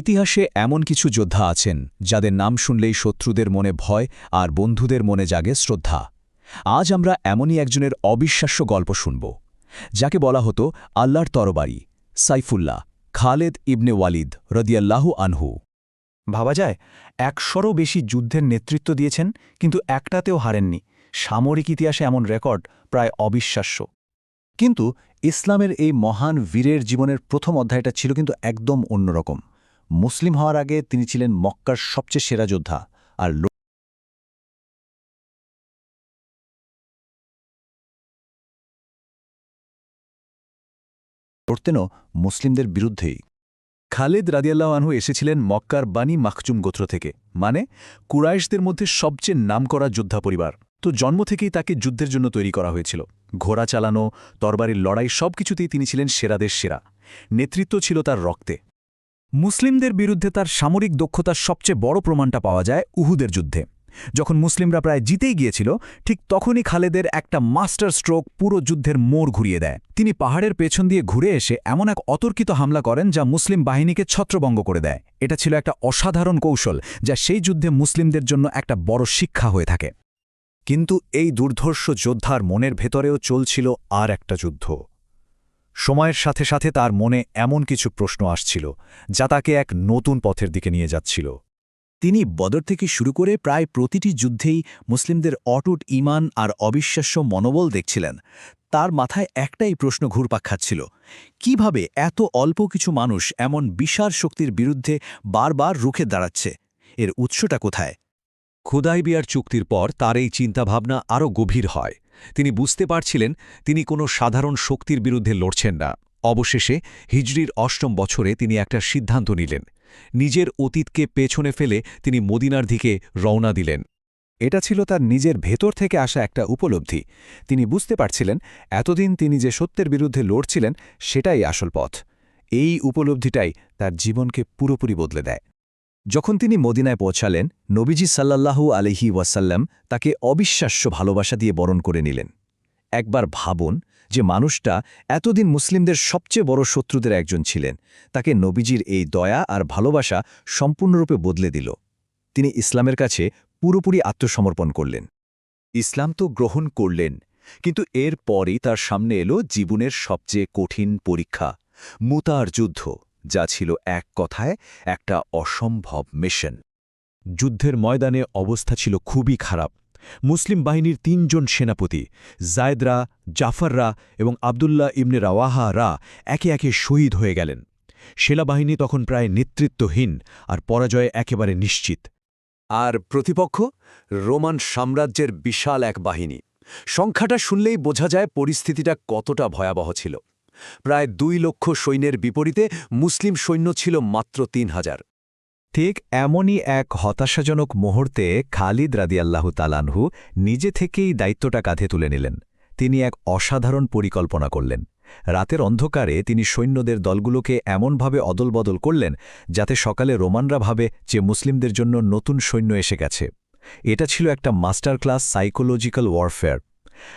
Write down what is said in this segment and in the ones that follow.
ইতিহাসে এমন কিছু যোদ্ধা আছেন, যাদের নাম শুনলেই শত্রুদের মনে ভয় আর বন্ধুদের মনে জাগে শ্রদ্ধা। আজ আমরা এমনই একজনের অবিশ্বাস্য গল্প শুনব, যাকে বলা হতো আল্লাহর তরবারি, সাইফুল্লাহ খালেদ ইবনে ওয়ালিদ রদিয়াল্লাহু আনহু। ভাবা যায়, একশোরও বেশি যুদ্ধের নেতৃত্ব দিয়েছেন, কিন্তু একটাতেও হারেননি। সামরিক ইতিহাসে এমন রেকর্ড প্রায় অবিশ্বাস্য। কিন্তু ইসলামের এই মহান বীরের জীবনের প্রথম অধ্যায়টা ছিল কিন্তু একদম অন্যরকম। মুসলিম হওয়ার আগে তিনি ছিলেন মক্কার সবচেয়ে সেরা যোদ্ধা, আর লড়তেনও মুসলিমদের বিরুদ্ধেই। খালিদ রাদিয়াল্লাহ আনহু এসেছিলেন মক্কার বানি মাখচুম গোত্র থেকে মানে কুরাইশদের মধ্যে সবচেয়ে নামকরা যোদ্ধা পরিবার। তো জন্ম থেকেই তাকে যুদ্ধের জন্য তৈরি করা হয়েছিল। ঘোড়া চালানো, তরবারির লড়াই সবকিছুতেই তিনি ছিলেন সেরাদের সেরা। নেতৃত্ব ছিল তার রক্তে। মুসলিমদের বিরুদ্ধে তার সামরিক দক্ষতার সবচেয়ে বড় প্রমাণটা পাওয়া যায় উহুদের যুদ্ধে। যখন মুসলিমরা প্রায় জিতেই গিয়েছিল, ঠিক তখনই খালেদের একটা মাস্টার স্ট্রোক পুরো যুদ্ধের মোড় ঘুরিয়ে দেয়। তিনি পাহাড়ের পেছন দিয়ে ঘুরে এসে এমন এক অতর্কিত হামলা করেন যা মুসলিম বাহিনীকে ছত্রভঙ্গ করে দেয়। এটা ছিল একটা অসাধারণ কৌশল যা সেই যুদ্ধে মুসলিমদের জন্য একটা বড় শিক্ষা হয়ে থাকে। কিন্তু এই দুর্ধর্ষ যোদ্ধার মনের ভেতরেও চলছিল আর একটা যুদ্ধ। সময়ের সাথে সাথে তার মনে এমন কিছু প্রশ্ন আসছিল, যা তাকে এক নতুন পথের দিকে নিয়ে যাচ্ছিল। তিনি বদর থেকে শুরু করে প্রায় প্রতিটি যুদ্ধেই মুসলিমদের অটুট ইমান আর অবিশ্বাস্য মনোবল দেখছিলেন। তার মাথায় একটাই প্রশ্ন ঘুরপাক খাচ্ছিল, কীভাবে এত অল্প কিছু মানুষ এমন বিশাল শক্তির বিরুদ্ধে বারবার রুখে দাঁড়াচ্ছে? এর উৎসটা কোথায়? খুদাইবিয়ার চুক্তির পর তার এই চিন্তাভাবনা আরও গভীর হয়। তিনি বুঝতে পারছিলেন তিনি কোনো সাধারণ শক্তির বিরুদ্ধে লড়ছেন না। অবশেষে হিজরির অষ্টম বছরে তিনি একটা সিদ্ধান্ত নিলেন। নিজের অতীতকে পেছনে ফেলে তিনি মদিনার দিকে রওনা দিলেন। এটা ছিল তার নিজের ভেতর থেকে আসা একটা উপলব্ধি। তিনি বুঝতে পারছিলেন এতদিন তিনি যে সত্যের বিরুদ্ধে লড়ছিলেন সেটাই আসল পথ। এই উপলব্ধিটাই তার জীবনকে পুরোপুরি বদলে দেয়। যখন তিনি মদিনায় পৌঁছালেন, নবীজি সাল্লাল্লাহু আলহি ওয়াসাল্লাম তাকে অবিশ্বাস্য ভালোবাসা দিয়ে বরণ করে নিলেন। একবার ভাবুন যে মানুষটা এতদিন মুসলিমদের সবচেয়ে বড় শত্রুদের একজন ছিলেন। তাকে নবীজির এই দয়া আর ভালোবাসা সম্পূর্ণরূপে বদলে দিল। তিনি ইসলামের কাছে পুরোপুরি আত্মসমর্পণ করলেন। ইসলাম তো গ্রহণ করলেন, কিন্তু এর পরই তার সামনে এলো জীবনের সবচেয়ে কঠিন পরীক্ষা, মুতার যুদ্ধ। যা ছিল এক কথায় একটা অসম্ভব মিশন। যুদ্ধের ময়দানে অবস্থা ছিল খুবই খারাপ। মুসলিম বাহিনীর তিনজন সেনাপতি, জায়দরা, জাফররা এবং আবদুল্লাহ ইবনে রাওয়াহা রা একে একে শহীদ হয়ে গেলেন। সেনাবাহিনী তখন প্রায় নেতৃত্বহীন আর পরাজয় একেবারে নিশ্চিত। আর প্রতিপক্ষ? রোমান সাম্রাজ্যের বিশাল এক বাহিনী। সংখ্যাটা শুনলেই বোঝা যায় পরিস্থিতিটা কতটা ভয়াবহ ছিল। প্রায় দুই লক্ষ সৈন্যের বিপরীতে মুসলিম সৈন্য ছিল মাত্র তিন হাজার। ঠিক এমনই এক হতাশাজনক মুহূর্তে খালিদ রাদিয়াল্লাহু তালানহু নিজে থেকেই দায়িত্বটা কাঁধে তুলে নিলেন। তিনি এক অসাধারণ পরিকল্পনা করলেন। রাতের অন্ধকারে তিনি সৈন্যদের দলগুলোকে এমনভাবে অদলবদল করলেন যাতে সকালে রোমানরা ভাবে যে মুসলিমদের জন্য নতুন সৈন্য এসে গেছে। এটা ছিল একটা মাস্টার ক্লাস সাইকোলজিক্যাল ওয়ারফেয়ার।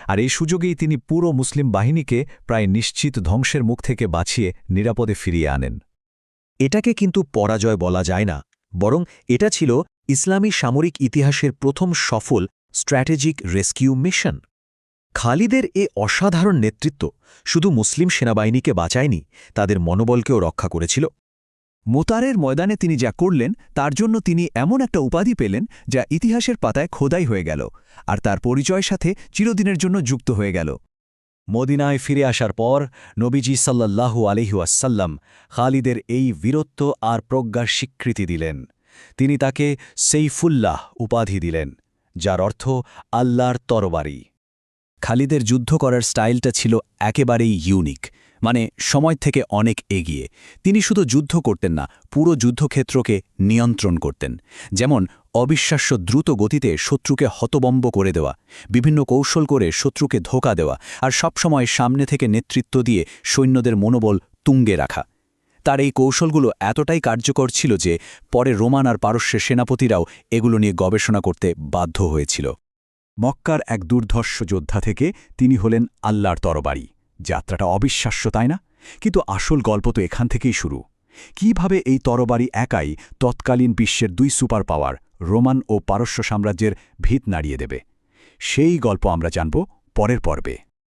আর এই সুযোগেই তিনি পুরো মুসলিম বাহিনীকে প্রায় নিশ্চিত ধ্বংসের মুখ থেকে বাঁচিয়ে নিরাপদে ফিরিয়ে আনেন। এটাকে কিন্তু পরাজয় বলা যায় না, বরং এটা ছিল ইসলামী সামরিক ইতিহাসের প্রথম সফল স্ট্র্যাটেজিক রেস্কিউ মিশন। খালিদের এ অসাধারণ নেতৃত্ব শুধু মুসলিম সেনাবাহিনীকে বাঁচায়নি, তাদের মনোবলকেও রক্ষা করেছিল। মোতারের ময়দানে তিনি যা করলেন, তার জন্য তিনি এমন একটা উপাধি পেলেন, যা ইতিহাসের পাতায় খোদাই হয়ে গেল, আর তার পরিচয়ের সাথে চিরদিনের জন্য যুক্ত হয়ে গেল। মদিনায় ফিরে আসার পর নবীজি সাল্লাল্লাহু আলহিউসাল্লাম খালিদের এই বীরত্ব আর প্রজ্ঞার স্বীকৃতি দিলেন। তিনি তাকে সেইফুল্লাহ উপাধি দিলেন, যার অর্থ আল্লাহর তরবারি। খালিদের যুদ্ধ করার স্টাইলটা ছিল একেবারেই ইউনিক মানে সময় থেকে অনেক এগিয়ে। তিনি শুধু যুদ্ধ করতেন না, পুরো যুদ্ধক্ষেত্রকে নিয়ন্ত্রণ করতেন। যেমন, অবিশ্বাস্য দ্রুত গতিতে শত্রুকে হতবম্ব করে দেওয়া, বিভিন্ন কৌশল করে শত্রুকে ধোকা দেওয়া, আর সবসময় সামনে থেকে নেতৃত্ব দিয়ে সৈন্যদের মনোবল তুঙ্গে রাখা। তার এই কৌশলগুলো এতটাই কার্যকর ছিল যে, পরে রোমান আর পারস্যের সেনাপতিরাও এগুলো নিয়ে গবেষণা করতে বাধ্য হয়েছিল। মক্কার এক দুর্ধর্ষ যোদ্ধা থেকে তিনি হলেন আল্লাহর তরবারি। যাত্রাটা অবিশ্বাস্য, তাই না? কিন্তু আসল গল্প তো এখান থেকেই শুরু। কীভাবে এই তরবারি একাই তৎকালীন বিশ্বের দুই সুপার পাওয়ার রোমান ও পারস্য সাম্রাজ্যের ভিত নাড়িয়ে দেবে? সেই গল্প আমরা জানব পরের পর্বে।